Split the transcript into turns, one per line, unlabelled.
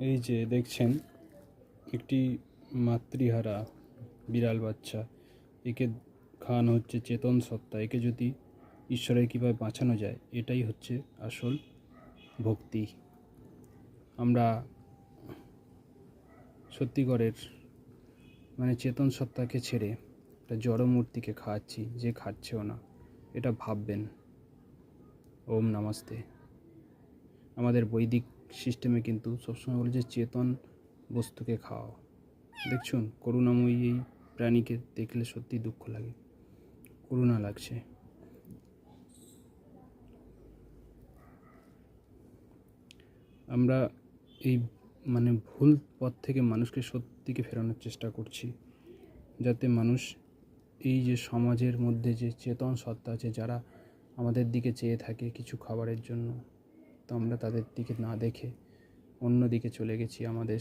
এই যে দেখছেন, একটি মাতৃহারা বিড়াল বাচ্চা। একে খাওয়ানো হচ্ছে চেতন সত্তা। একে যদি ঈশ্বরের কীভাবে বাঁচানো যায়, এটাই হচ্ছে আসল ভক্তি। আমরা সত্যিকরের মানে চেতন সত্তাকে ছেড়ে একটা জড় মূর্তিকে খাওয়াচ্ছি যে খাচ্ছেও না। এটা ভাববেন। ওম নমস্তে। আমাদের বৈদিক সিস্টেমে কিন্তু সবসময় বলে যে চেতন বস্তুকে খাওয়াও। দেখছুন, করুণাময়ী এই প্রাণীকে দেখলে সত্যি দুঃখ লাগে। করুণা লাগছে। আমরা এই মানে ভুল পথ থেকে মানুষকে সত্যিকে ফেরানোর চেষ্টা করছি, যাতে মানুষ এই যে সমাজের মধ্যে যে চেতন সত্তা আছে, যারা আমাদের দিকে চেয়ে থাকে কিছু খাবারের জন্য আমরা তাদের দিকে না দেখে অন্য দিকে চলে গেছি আমাদের